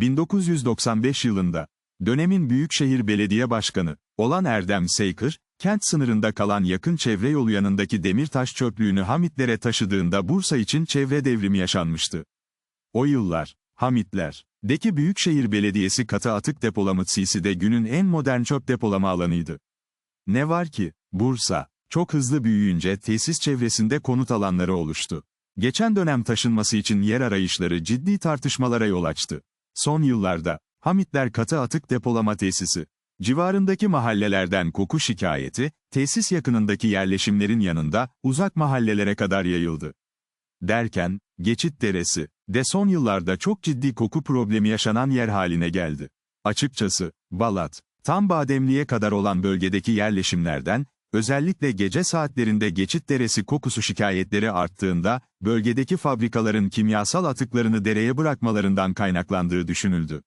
1995 yılında, dönemin Büyükşehir Belediye Başkanı olan Erdem Seykır, kent sınırında kalan yakın çevre yolu yanındaki demirtaş çöplüğünü Hamitlere taşıdığında Bursa için çevre devrimi yaşanmıştı. O yıllar, Hamitler, deki Büyükşehir Belediyesi katı atık depolama de günün en modern çöp depolama alanıydı. Ne var ki, Bursa, çok hızlı büyüyünce tesis çevresinde konut alanları oluştu. Geçen dönem taşınması için yer arayışları ciddi tartışmalara yol açtı. Son yıllarda, Hamitler katı atık depolama tesisi, civarındaki mahallelerden koku şikayeti, tesis yakınındaki yerleşimlerin yanında, uzak mahallelere kadar yayıldı. Derken, Geçit Deresi, de son yıllarda çok ciddi koku problemi yaşanan yer haline geldi. Açıkçası, Balat, tam Bademli'ye kadar olan bölgedeki yerleşimlerden, özellikle gece saatlerinde geçit deresi kokusu şikayetleri arttığında, bölgedeki fabrikaların kimyasal atıklarını dereye bırakmalarından kaynaklandığı düşünüldü.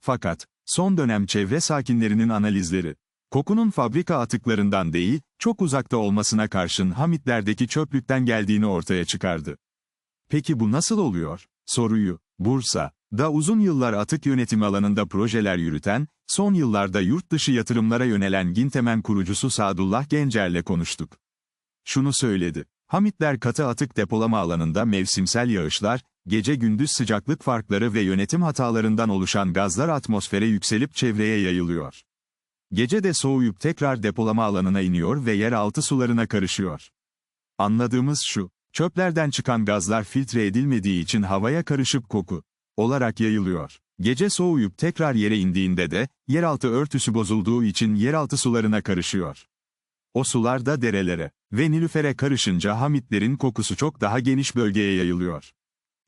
Fakat, son dönem çevre sakinlerinin analizleri, kokunun fabrika atıklarından değil, çok uzakta olmasına karşın Hamitlerdeki çöplükten geldiğini ortaya çıkardı. Peki bu nasıl oluyor? Soruyu, Bursa, da uzun yıllar atık yönetimi alanında projeler yürüten, son yıllarda yurt dışı yatırımlara yönelen Gintemen kurucusu Sadullah Gencer'le konuştuk. Şunu söyledi. Hamitler katı atık depolama alanında mevsimsel yağışlar, gece gündüz sıcaklık farkları ve yönetim hatalarından oluşan gazlar atmosfere yükselip çevreye yayılıyor. Gece de soğuyup tekrar depolama alanına iniyor ve yeraltı sularına karışıyor. Anladığımız şu, çöplerden çıkan gazlar filtre edilmediği için havaya karışıp koku olarak yayılıyor. Gece soğuyup tekrar yere indiğinde de, yeraltı örtüsü bozulduğu için yeraltı sularına karışıyor. O sular da derelere ve nilüfere karışınca hamitlerin kokusu çok daha geniş bölgeye yayılıyor.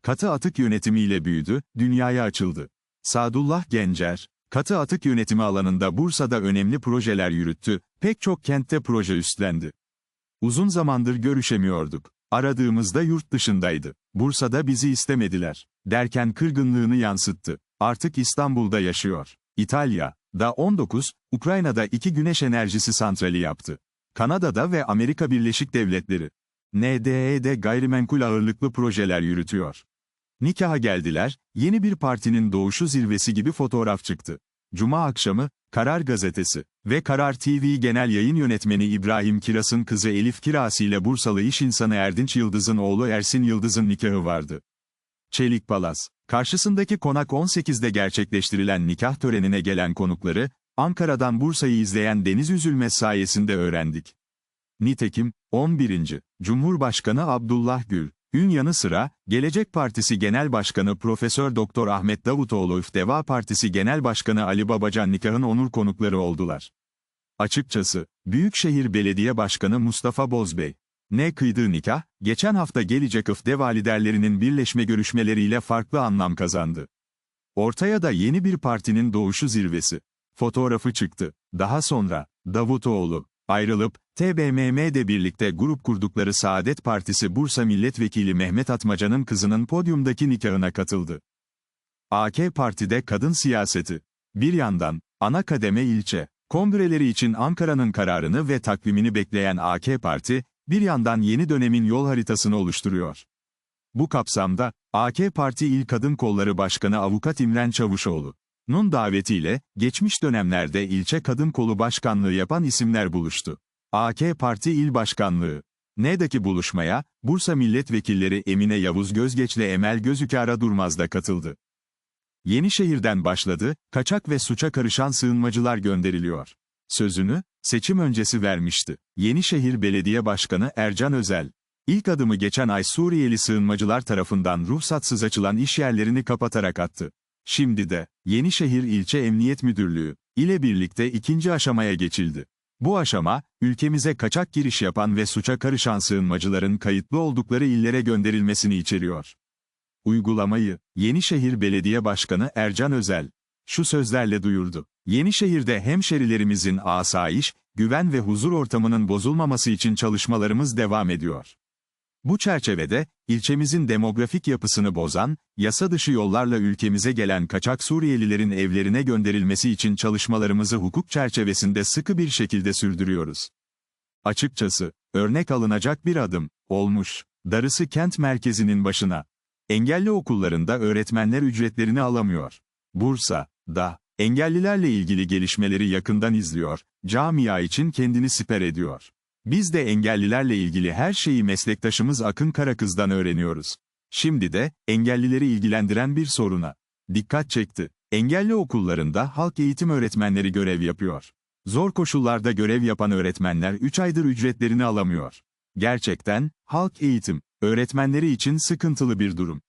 Katı atık yönetimiyle büyüdü, dünyaya açıldı. Sadullah Gencer, katı atık yönetimi alanında Bursa'da önemli projeler yürüttü, pek çok kentte proje üstlendi. Uzun zamandır görüşemiyorduk. Aradığımızda yurt dışındaydı. Bursa'da bizi istemediler. Derken kırgınlığını yansıttı. Artık İstanbul'da yaşıyor. İtalya, da 19, Ukrayna'da iki güneş enerjisi santrali yaptı. Kanada'da ve Amerika Birleşik Devletleri. NDE'de gayrimenkul ağırlıklı projeler yürütüyor. Nikaha geldiler, yeni bir partinin doğuşu zirvesi gibi fotoğraf çıktı. Cuma akşamı, Karar Gazetesi ve Karar TV Genel Yayın Yönetmeni İbrahim Kiras'ın kızı Elif Kirasi ile Bursalı iş insanı Erdinç Yıldız'ın oğlu Ersin Yıldız'ın nikahı vardı. Çelik Palas, karşısındaki konak 18'de gerçekleştirilen nikah törenine gelen konukları, Ankara'dan Bursa'yı izleyen Deniz Üzülmez sayesinde öğrendik. Nitekim, 11. Cumhurbaşkanı Abdullah Gül, Ün yanı sıra, Gelecek Partisi Genel Başkanı Profesör Doktor Ahmet Davutoğlu Deva Partisi Genel Başkanı Ali Babacan nikahın onur konukları oldular. Açıkçası, Büyükşehir Belediye Başkanı Mustafa Bozbey, ne kıydığı nikah, geçen hafta gelecek IFDEVA liderlerinin birleşme görüşmeleriyle farklı anlam kazandı. Ortaya da yeni bir partinin doğuşu zirvesi. Fotoğrafı çıktı. Daha sonra, Davutoğlu, ayrılıp, TBMM'de birlikte grup kurdukları Saadet Partisi Bursa Milletvekili Mehmet Atmaca'nın kızının podyumdaki nikahına katıldı. AK Parti'de kadın siyaseti. Bir yandan, ana kademe ilçe, kongreleri için Ankara'nın kararını ve takvimini bekleyen AK Parti, bir yandan yeni dönemin yol haritasını oluşturuyor. Bu kapsamda, AK Parti İl Kadın Kolları Başkanı Avukat İmren Çavuşoğlu, Nun davetiyle, geçmiş dönemlerde ilçe kadın kolu başkanlığı yapan isimler buluştu. AK Parti İl Başkanlığı. N'deki buluşmaya, Bursa milletvekilleri Emine Yavuz Gözgeç ile Emel Gözükara Durmaz da katıldı. Yenişehir'den başladı, kaçak ve suça karışan sığınmacılar gönderiliyor. Sözünü, seçim öncesi vermişti. Yenişehir Belediye Başkanı Ercan Özel. İlk adımı geçen ay Suriyeli sığınmacılar tarafından ruhsatsız açılan iş yerlerini kapatarak attı. Şimdi de, Yenişehir İlçe Emniyet Müdürlüğü ile birlikte ikinci aşamaya geçildi. Bu aşama, ülkemize kaçak giriş yapan ve suça karışan sığınmacıların kayıtlı oldukları illere gönderilmesini içeriyor. Uygulamayı, Yenişehir Belediye Başkanı Ercan Özel, şu sözlerle duyurdu. Yenişehir'de hemşerilerimizin asayiş, güven ve huzur ortamının bozulmaması için çalışmalarımız devam ediyor. Bu çerçevede, ilçemizin demografik yapısını bozan, yasa dışı yollarla ülkemize gelen kaçak Suriyelilerin evlerine gönderilmesi için çalışmalarımızı hukuk çerçevesinde sıkı bir şekilde sürdürüyoruz. Açıkçası, örnek alınacak bir adım, olmuş. Darısı kent merkezinin başına. Engelli okullarında öğretmenler ücretlerini alamıyor. Bursa, da, engellilerle ilgili gelişmeleri yakından izliyor, camia için kendini siper ediyor. Biz de engellilerle ilgili her şeyi meslektaşımız Akın Karakız'dan öğreniyoruz. Şimdi de, engellileri ilgilendiren bir soruna dikkat çekti. Engelli okullarında halk eğitim öğretmenleri görev yapıyor. Zor koşullarda görev yapan öğretmenler 3 aydır ücretlerini alamıyor. Gerçekten, halk eğitim, öğretmenleri için sıkıntılı bir durum.